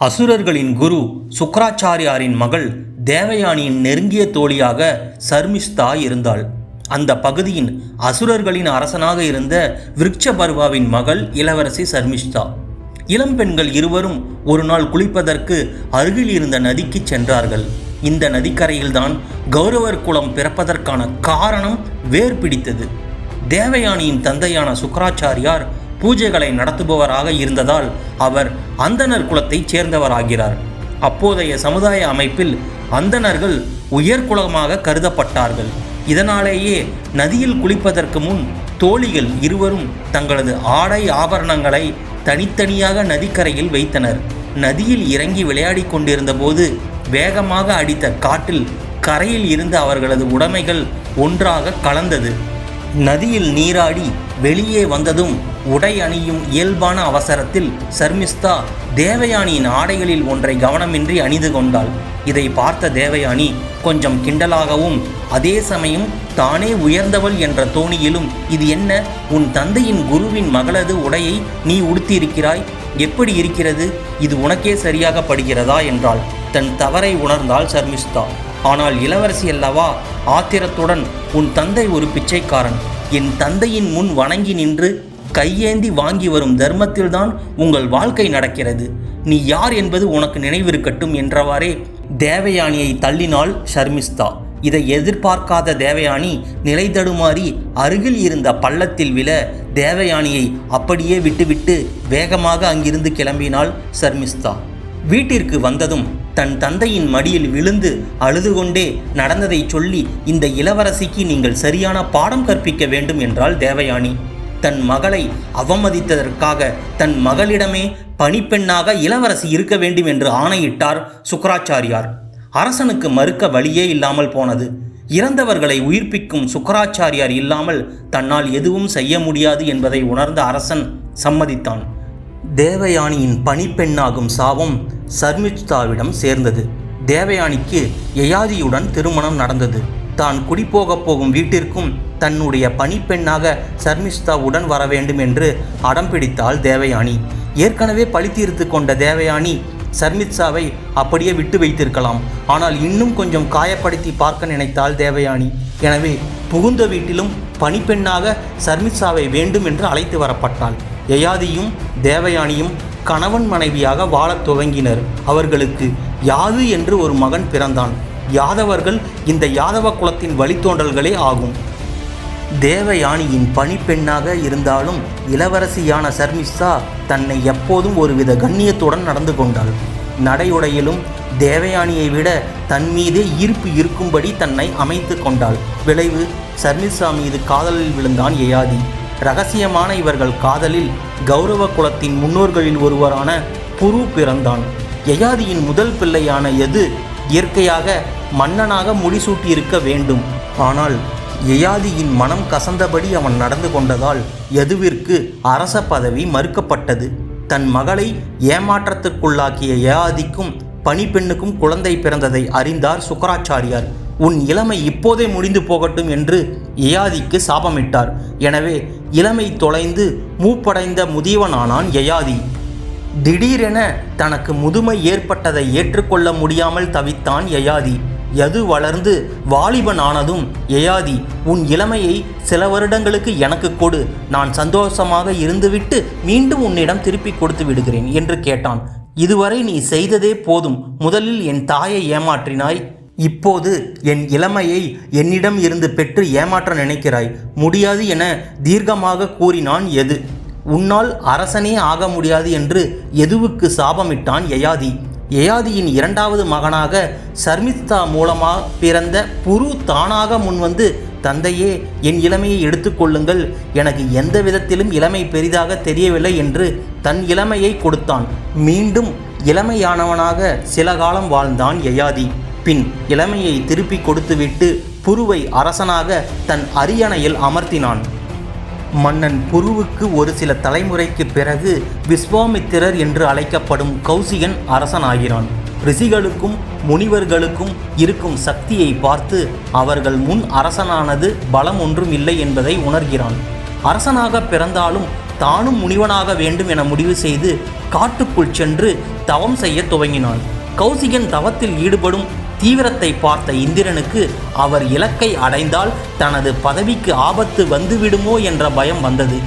அசுரர்களின் குரு சுக்கராச்சாரியாரின் மகள் தேவயானியின் நெருங்கிய தோழியாக சர்மிஸ்தா இருந்தாள். அந்த பகுதியின் அசுரர்களின் அரசனாக இருந்த விருட்சபர்வாவின் மகள் இளவரசி சர்மிஷ்தா இளம் பெண்கள் இருவரும் ஒரு நாள் குளிப்பதற்கு அருகில் இருந்த நதிக்கு சென்றார்கள். இந்த நதிக்கரையில்தான் கௌரவர் குலம் பிறப்பதற்கான காரணம் வேர் பிடித்தது. தேவயானியின் தந்தையான சுக்கராச்சாரியார் பூஜைகளை நடத்துபவராக இருந்ததால் அவர் அந்தணர் குலத்தைச் சேர்ந்தவராகிறார். அப்போதைய சமுதாய அமைப்பில் அந்தணர்கள் உயர்குலமாக கருதப்பட்டார்கள். இதனாலேயே நதியில் குளிப்பதற்கு முன் தோழிகள் இருவரும் தங்களது ஆடை ஆபரணங்களை தனித்தனியாக நதிக்கரையில் வைத்தனர். நதியில் இறங்கி விளையாடிக் கொண்டிருந்த போது வேகமாக அடித்த காட்டில் கரையில் இருந்த அவர்களது உடைமைகள் ஒன்றாக கலந்தது. நதியில் நீராடி வெளியே வந்ததும் உடை அணியும் இயல்பான அவசரத்தில் சர்மிஸ்தா தேவயானியின் ஆடைகளில் ஒன்றை கவனமின்றி அணிந்து கொண்டாள். இதை பார்த்த தேவயானி கொஞ்சம் கிண்டலாகவும் அதே சமயம் தானே உயர்ந்தவள் என்ற தோணியிலும் இது என்ன? உன் தந்தையின் குருவின் மகளது உடையை நீ உடுத்தியிருக்கிறாய். எப்படி இருக்கிறது? இது உனக்கே சரியாக படுகிறதா? என்றாள். தன் தவறை உணர்ந்தாள் சர்மிஸ்தா ஆனால் இளவரசி அல்லவா? ஆத்திரத்துடன் உன் தந்தை ஒரு பிச்சைக்காரன். என் தந்தையின் முன் வணங்கி நின்று கையேந்தி வாங்கி வரும் தர்மத்தில்தான் உங்கள் வாழ்க்கை நடக்கிறது. நீ யார் என்பது உனக்கு நினைவிருக்கட்டும் என்றவாறே தேவயானியை தள்ளினாள் ஷர்மிஸ்தா. இதை எதிர்பார்க்காத தேவயானி நிலை தடுமாறி அருகில் இருந்த பள்ளத்தில் விழ தேவயானியை அப்படியே விட்டுவிட்டு வேகமாக அங்கிருந்து கிளம்பினாள் ஷர்மிஸ்தா. வீட்டிற்கு வந்ததும் தன் தந்தையின் மடியில் விழுந்து அழுது கொண்டே நடந்ததை சொல்லி இந்த இளவரசிக்கு நீங்கள் சரியான பாடம் கற்பிக்க வேண்டும் என்றாள் தேவயானி. தன் மகளை அவமதித்ததற்காக தன் மகளிடமே பணிப்பெண்ணாக இளவரசி இருக்க வேண்டும் என்று ஆணையிட்டார் சுக்கராச்சாரியார். அரசனுக்கு மறுக்க வழியே இல்லாமல் போனது. இறந்தவர்களை உயிர்ப்பிக்கும் சுக்கராச்சாரியார் இல்லாமல் தன்னால் எதுவும் செய்ய முடியாது என்பதை உணர்ந்த அரசன் சம்மதித்தான். தேவயானியின் பணிப்பெண்ணாகும் சாபம் சர்மிஷ்தாவிடம் சேர்ந்தது. தேவயானிக்கு யயாதியுடன் திருமணம் நடந்தது. தான் குடிபோகப் போகும் வீட்டிற்கும் தன்னுடைய பணிப்பெண்ணாக சர்மிஷ்தாவுடன் வர வேண்டும் என்று அடம் பிடித்தாள் தேவயானி. ஏற்கனவே பழி தீர்த்து கொண்ட தேவயானி சர்மித்சாவை அப்படியே விட்டு வைத்திருக்கலாம். ஆனால் இன்னும் கொஞ்சம் காயப்படுத்தி பார்க்க நினைத்தாள் தேவயானி. எனவே புகுந்த வீட்டிலும் பணிப்பெண்ணாக சர்மித்சாவை வேண்டும் என்று அழைத்து வரப்பட்டாள். யயாதியும் தேவயானியும் கணவன் மனைவியாக வாழத் துவங்கினர். அவர்களுக்கு யாது என்று ஒரு மகன் பிறந்தான். யாதவர்கள் இந்த யாதவ குலத்தின் வழித்தோன்றல்களே ஆகும். தேவயானியின் பணிப்பெண்ணாக இருந்தாலும் இளவரசியான சர்மிஷ்தா தன்னை எப்போதும் ஒருவித கண்ணியத்துடன் நடந்து கொண்டாள். நடையுடையிலும் தேவயானியை விட தன் மீதே ஈர்ப்பு இருக்கும்படி தன்னை அமைத்து கொண்டாள். விளைவு சர்மிஷா மீது காதலில் விழுந்தான் யயாதி ரகசியமான இவர்கள் காதலில் கௌரவ குலத்தின் முன்னோர்களில் ஒருவரான புரு பிறந்தான். யயாதியின் முதல் பிள்ளையான எது இயற்கையாக மன்னனாக முடிசூட்டியிருக்க வேண்டும். ஆனால் யயாதியின் மனம் கசந்தபடி அவன் நடந்து கொண்டதால் யதுவிற்கு அரச பதவி மறுக்கப்பட்டது. தன் மகளை ஏமாற்றத்துக்குள்ளாக்கிய யயாதிக்கும் பணிப்பெண்ணுக்கும் குழந்தை பிறந்ததை அறிந்தார் சுக்கராச்சாரியார். உன் இளமை இப்போதே முடிந்து போகட்டும் என்று யயாதிக்கு சாபமிட்டார். எனவே இளமை தொலைந்து மூப்படைந்த முதியவனானான் யயாதி திடீரென தனக்கு முதுமை ஏற்பட்டதை ஏற்றுக்கொள்ள முடியாமல் தவித்தான் யயாதி யது வளர்ந்து வாலிபன் ஆனதும் யயாதி உன் இளமையை சில வருடங்களுக்கு எனக்கு கொடு. நான் சந்தோஷமாக இருந்துவிட்டு மீண்டும் உன்னிடம் திருப்பி கொடுத்து விடுகிறேன் என்று கேட்டான். இதுவரை நீ செய்ததே போதும். முதலில் என் தாயை ஏமாற்றினாய். இப்போது என் இளமையை என்னிடம் இருந்து பெற்று ஏமாற்ற நினைக்கிறாய். முடியாது என தீர்க்கமாக கூறினான் எது உன்னால் அரசனே ஆக முடியாது என்று எதுவுக்கு சாபமிட்டான் யயாதி யயாதியின் இரண்டாவது மகனாக சர்மிஸ்தா மூலமாக பிறந்த புரு தானாக முன்வந்து தந்தையே என் இளமையை எடுத்துக்கொள்ளுங்கள் எனக்கு எந்த விதத்திலும் இளமை பெரிதாக தெரியவில்லை என்று தன் இளமையை கொடுத்தான். மீண்டும் இளமையானவனாக சில காலம் வாழ்ந்தான் யயாதி பின் இளமையை திருப்பி கொடுத்துவிட்டு புருவை அரசனாக தன் அரியணையில் அமர்த்தினான். மன்னன் புருவுக்கு ஒரு சில தலைமுறைக்கு பிறகு விஸ்வாமித்திரர் என்று அழைக்கப்படும் கௌசிகன் அரசனாகிறான். ரிஷிகளுக்கும் முனிவர்களுக்கும் இருக்கும் சக்தியை பார்த்து அவர்கள் முன் அரசனானது பலம் ஒன்றும் இல்லை என்பதை உணர்கிறான். அரசனாக பிறந்தாலும் தானும் முனிவனாக வேண்டும் என முடிவு செய்து காட்டுக்குள் சென்று தவம் செய்ய துவங்கினான். கௌசிகன் தவத்தில் ஈடுபடும் தீவிரத்தை பார்த்த இந்திரனுக்கு அவர் இலக்கை அடைந்தால் தனது பதவிக்கு ஆபத்து வந்துவிடுமோ என்ற பயம் வந்தது.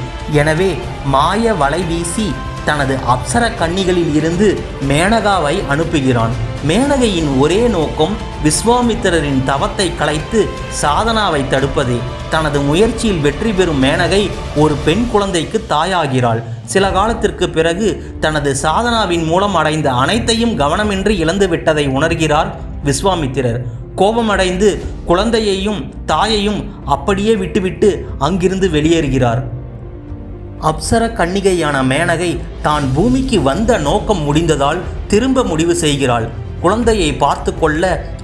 எனவே மாய வலை வீசி தனது அப்சர கன்னிகளில் இருந்து மேனகாவை அனுப்புகிறான். மேனகையின் ஒரே நோக்கம் விஸ்வாமித்திரரின் தவத்தை கலைத்து சாதனாவை தடுப்பதே. தனது முயற்சியில் வெற்றி பெறும் மேனகை ஒரு பெண் குழந்தைக்கு தாயாகிறாள். சில காலத்திற்கு பிறகு தனது சாதனாவின் மூலம் அடைந்த அனைத்தையும் கவனமின்றி இழந்து விட்டதை உணர்கிறார் விஸ்வாமித்திரர் கோபமடைந்து குழந்தையையும் தாயையும் அப்படியே விட்டுவிட்டு அங்கிருந்து வெளியேறுகிறார். அப்சர கன்னிகையான மேனகை தான் பூமிக்கு வந்த நோக்கம் முடிந்ததால் திரும்ப முடிவு செய்கிறாள். குழந்தையை பார்த்து கொள்ள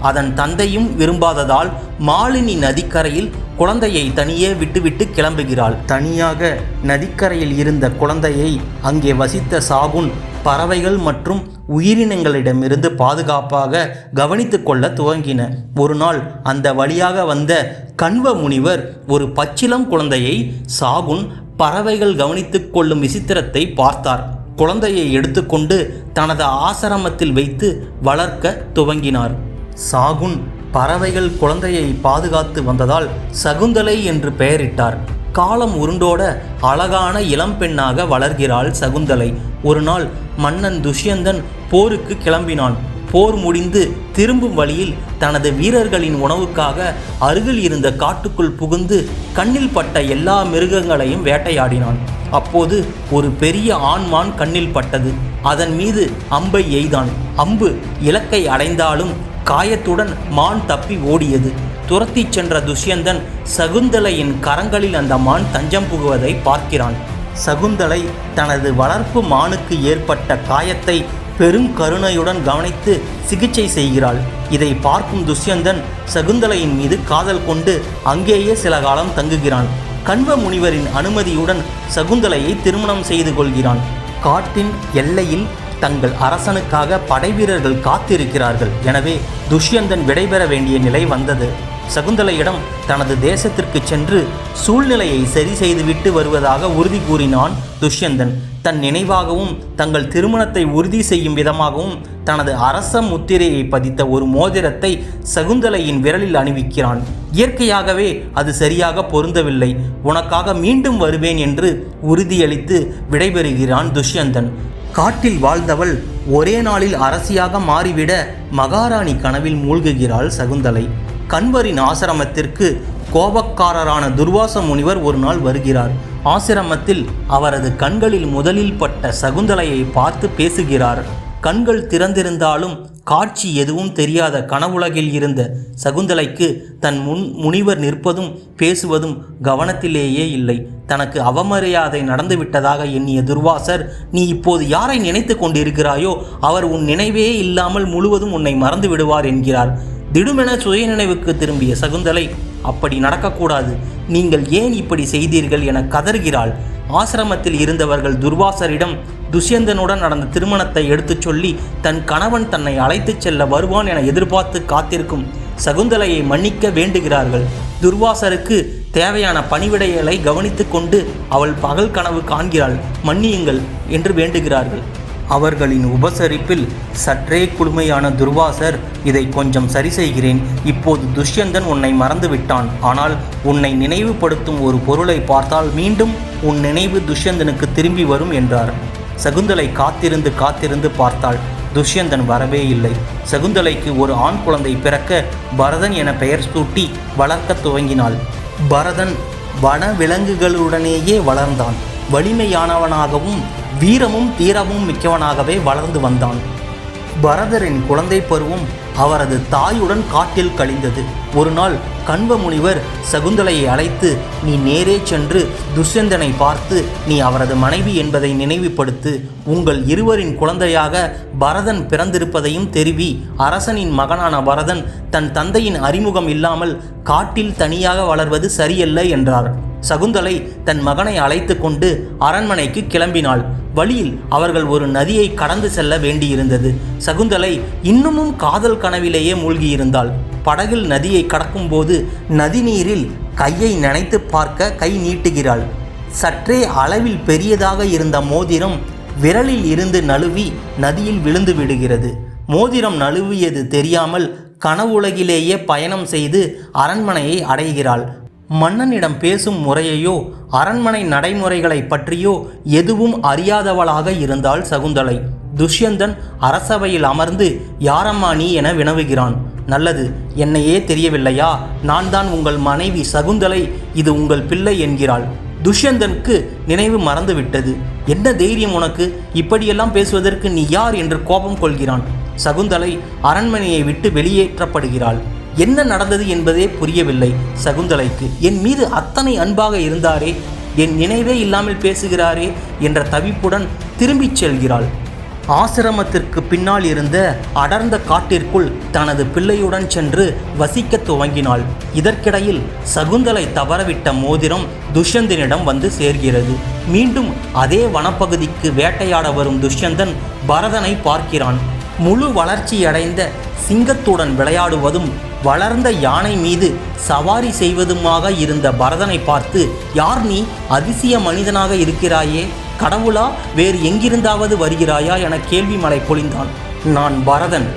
அதன் தந்தையும் விரும்பாததால் மாலினி நதிக்கரையில் குழந்தையை தனியே விட்டுவிட்டு கிளம்புகிறாள். தனியாக நதிக்கரையில் இருந்த குழந்தையை அங்கே வசித்த சாகுன் பறவைகள் மற்றும் உயிரினங்களிடமிருந்து பாதுகாப்பாக கவனித்து கொள்ள துவங்கின. ஒரு நாள் அந்த வழியாக வந்த கண்வ முனிவர் ஒரு பச்சிலம் குழந்தையை சாகுன் பறவைகள் கவனித்து கொள்ளும் விசித்திரத்தை பார்த்தார். குழந்தையை எடுத்துக்கொண்டு தனது ஆசிரமத்தில் வைத்து வளர்க்க துவங்கினார். சாகுன் பறவைகள் குழந்தையை பாதுகாத்து வந்ததால் சகுந்தலை என்று பெயரிட்டார். காலம் உருண்டோட அழகான இளம்பெண்ணாக வளர்கிறாள் சகுந்தலை. ஒரு நாள் மன்னன் துஷ்யந்தன் போருக்கு கிளம்பினான். போர் முடிந்து திரும்பும் வழியில் தனது வீரர்களின் உணவுக்காக அருகில் இருந்த காட்டுக்குள் புகுந்து கண்ணில் பட்ட எல்லா மிருகங்களையும் வேட்டையாடினான். அப்போது ஒரு பெரிய ஆண்மான் கண்ணில் பட்டது. அதன் மீது அம்பை எய்தான். அம்பு இலக்கை அடைந்தாலும் காயத்துடன் மான் தப்பி ஓடியது. துரத்திச் சென்ற துஷ்யந்தன் சகுந்தலையின் கரங்களில் அந்த மான் தஞ்சம் புகுவதை பார்க்கிறான். சகுந்தலை தனது வளர்ப்பு மானுக்கு ஏற்பட்ட காயத்தை பெரும் கருணையுடன் கவனித்து சிகிச்சை செய்கிறாள். இதை பார்க்கும் துஷ்யந்தன் சகுந்தலையின் மீது காதல் கொண்டு அங்கேயே சில காலம் தங்குகிறான். கண்வ முனிவரின் அனுமதியுடன் சகுந்தலையை திருமணம் செய்து கொள்கிறான். காட்டின் எல்லையில் தங்கள் அரசனுக்காக படைவீரர்கள் காத்திருக்கிறார்கள். எனவே துஷ்யந்தன் விடைபெற வேண்டிய நிலை வந்தது. சகுந்தலையிடம் தனது தேசத்திற்கு சென்று சூழ்நிலையை சரி செய்துவிட்டு வருவதாக உறுதி கூறினான் துஷ்யந்தன். தன் நினைவாகவும் தங்கள் திருமணத்தை உறுதி செய்யும் விதமாகவும் தனது அரச முத்திரையை பதித்த ஒரு மோதிரத்தை சகுந்தலையின் விரலில் அணிவிக்கிறான். இயற்கையாகவே அது சரியாக பொருந்தவில்லை. உனக்காக மீண்டும் வருவேன் என்று உறுதியளித்து விடைபெறுகிறான் துஷ்யந்தன். காட்டில் வாழ்ந்தவள் ஒரே நாளில் அரசியாக மாறிவிட மகாராணி கனவில் மூழ்குகிறாள் சகுந்தலை. கண்வரின் ஆசிரமத்திற்கு கோபக்காரரான துர்வாச முனிவர் ஒரு நாள் வருகிறார். ஆசிரமத்தில் அவரது கண்களில் முதலில் பட்ட சகுந்தலையை பார்த்து பேசுகிறார். கண்கள் திறந்திருந்தாலும் காட்சி எதுவும் தெரியாத கனவுலகில் இருந்த சகுந்தலைக்கு தன் முன் முனிவர் நிற்பதும் பேசுவதும் கவனத்திலேயே இல்லை. தனக்கு அவமரியாதை நடந்துவிட்டதாக எண்ணிய துர்வாசர் நீ இப்போது யாரை நினைத்து கொண்டிருக்கிறாயோ அவர் உன் நினைவே இல்லாமல் முழுவதும் உன்னை மறந்து விடுவார் என்கிறார். திடுமென சுயநினைவுக்கு திரும்பிய சகுந்தலை அப்படி நடக்கக்கூடாது. நீங்கள் ஏன் இப்படி செய்தீர்கள் என கதறுகிறாள். ஆசிரமத்தில் இருந்தவர்கள் துர்வாசரிடம் துஷ்யந்தனுடன் நடந்த திருமணத்தை எடுத்துச் சொல்லி தன் கணவன் தன்னை அழைத்துச் செல்ல வருவான் என எதிர்பார்த்து காத்திருக்கும் சகுந்தலையை மன்னிக்க வேண்டுகிறார்கள். துர்வாசருக்கு தேவையான பணிவிடைகளை கவனித்துக்கொண்டு அவள் பகல் கனவு காண்கிறாள். மன்னியுங்கள் என்று வேண்டுகிறார்கள். அவர்களின் உபசரிப்பில் சற்றே குளுமையான துர்வாசர் இதை கொஞ்சம் சரி செய்கிறேன். இப்போது துஷ்யந்தன் உன்னை மறந்து விட்டான் ஆனால் உன்னை நினைவுபடுத்தும் ஒரு பொருளை பார்த்தால் மீண்டும் உன் நினைவு துஷ்யந்தனுக்கு திரும்பி வரும் என்றார். சகுந்தலை காத்திருந்து காத்திருந்து பார்த்தாள். துஷ்யந்தன் வரவே இல்லை. சகுந்தலைக்கு ஒரு ஆண் குழந்தை பிறக்க பரதன் என பெயர் சூட்டி வளர்க்கத் துவங்கினாள். பரதன் வன விலங்குகளுடனேயே வளர்ந்தான். வலிமையானவனாகவும் வீரமும் தீரமும் மிக்கவனாகவே வளர்ந்து வந்தான். பரதரின் குழந்தை பருவம் அவரது தாயுடன் காட்டில் கழிந்தது. ஒரு நாள் கண்வ முனிவர் சகுந்தலையை அழைத்து நீ நேரே சென்று துஷ்யந்தனை பார்த்து நீ அவரது மனைவி என்பதை நினைவுபடுத்து உங்கள் இருவரின் குழந்தையாக பரதன் பிறந்திருப்பதையும் தெரிவி. அரசனின் மகனான பரதன் தன் தந்தையின் அறிமுகம் இல்லாமல் காட்டில் தனியாக வளர்வது சரியல்ல என்றார். சகுந்தலை தன் மகனை அழைத்து கொண்டு அரண்மனைக்கு கிளம்பினாள். வழியில் அவர்கள் ஒரு நதியை கடந்து செல்ல வேண்டியிருந்தது. சகுந்தலை இன்னமும் காதல் கனவிலேயே மூழ்கியிருந்தாள். படகில் நதியை கடக்கும்போது நதிநீரில் கையை நினைத்து பார்க்க கை நீட்டுகிறாள். சற்றே அளவில் பெரியதாக இருந்த மோதிரம் விரலில் இருந்து நழுவி நதியில் விழுந்து விடுகிறது. மோதிரம் நழுவியது தெரியாமல் கனவுலகிலேயே பயணம் செய்து அரண்மனையை அடைகிறாள். மன்னனிடம் பேசும் முறையையோ அரண்மனை நடைமுறைகளை பற்றியோ எதுவும் அறியாதவளாக இருந்தாள் சகுந்தலை. துஷ்யந்தன் அரசவையில் அமர்ந்து யாரம்மா நீ? என வினவுகிறான். நல்லது என்னையே தெரியவில்லையா? நான் தான் உங்கள் மனைவி சகுந்தலை இது உங்கள் பிள்ளை என்கிறாள். துஷ்யந்தனுக்கு நினைவு மறந்துவிட்டது. என்ன தைரியம் உனக்கு? இப்படியெல்லாம் பேசுவதற்கு நீ யார்? என்று கோபம் கொள்கிறான். சகுந்தலை அரண்மனையை விட்டு வெளியேற்றப்படுகிறாள். என்ன நடந்தது என்பதே புரியவில்லை. சகுந்தலைக்கு என் மீது அத்தனை அன்பாக இருந்தாரே என் நினைவே இல்லாமல் பேசுகிறாரே என்ற தவிப்புடன் திரும்பிச் செல்கிறாள். ஆசிரமத்திற்கு பின்னால் இருந்த அடர்ந்த காட்டிற்குள் தனது பிள்ளையுடன் சென்று வசிக்கத் துவங்கினாள். இதற்கிடையில் சகுந்தலை தவறவிட்ட மோதிரம் துஷ்யந்தனிடம் வந்து சேர்கிறது. மீண்டும் அதே வனப்பகுதிக்கு வேட்டையாட வரும் துஷ்யந்தன் பரதனை பார்க்கிறான். முழு வளர்ச்சியடைந்த சிங்கத்துடன் விளையாடுவதும் வளர்ந்த யானை மீது சவாரி செய்வதுமாக இருந்த பரதனை பார்த்து யார் நீ? அதிசய மனிதனாக இருக்கிறாயே. கடவுளா? வேறு எங்கிருந்தாவது வருகிறாயா? என கேள்வி மலை பொழிந்தான். நான் பரதன்.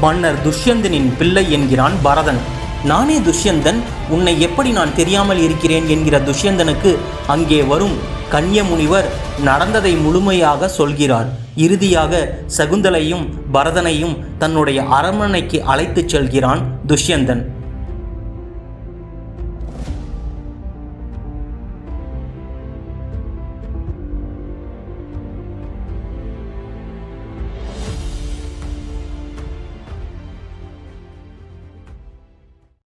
மன்னர் துஷ்யந்தனின் பிள்ளை என்கிறான் பரதன். நானே துஷ்யந்தன். உன்னை எப்படி நான் தெரியாமல் இருக்கிறேன்? என்கிற துஷ்யந்தனுக்கு அங்கே வரும் கன்யமுனிவர் நடந்ததை முழுமையாக சொல்கிறார். இறுதியாக சகுந்தலையும் பரதனையும் தன்னுடைய அரண்மனைக்கு அழைத்துச் செல்கிறான். துஷ்யந்தன்.